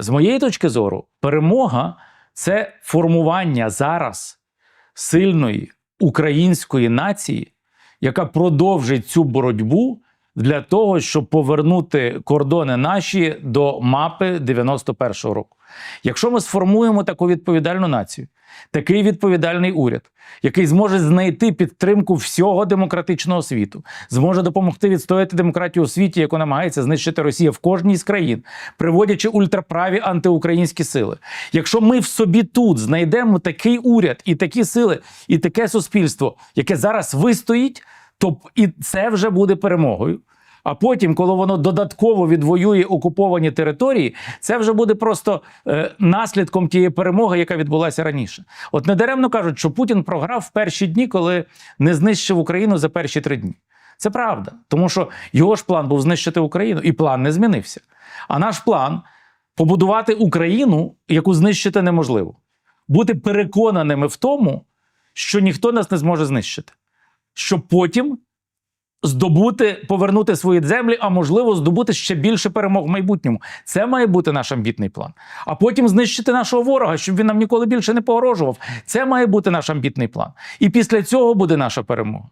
З моєї точки зору, перемога це формування зараз сильної української нації, яка продовжить цю боротьбу для того, щоб повернути кордони наші до мапи 91-го року. Якщо ми сформуємо таку відповідальну націю, такий відповідальний уряд, який зможе знайти підтримку всього демократичного світу, зможе допомогти відстояти демократію у світі, яку намагається знищити Росія в кожній з країн, приводячи ультраправі антиукраїнські сили. Якщо ми в собі тут знайдемо такий уряд і такі сили, і таке суспільство, яке зараз вистоїть, то і це вже буде перемогою. А потім, коли воно додатково відвоює окуповані території, це вже буде просто е, наслідком тієї перемоги, яка відбулася раніше. От недаремно кажуть, що Путін програв в перші дні, коли не знищив Україну за перші три дні. Це правда, тому що його ж план був знищити Україну, і план не змінився. А наш план побудувати Україну, яку знищити неможливо, бути переконаними в тому, що ніхто нас не зможе знищити, щоб потім здобути, повернути свої землі, а можливо, здобути ще більше перемог в майбутньому. Це має бути наш амбітний план. А потім знищити нашого ворога, щоб він нам ніколи більше не погрожував. Це має бути наш амбітний план. І після цього буде наша перемога.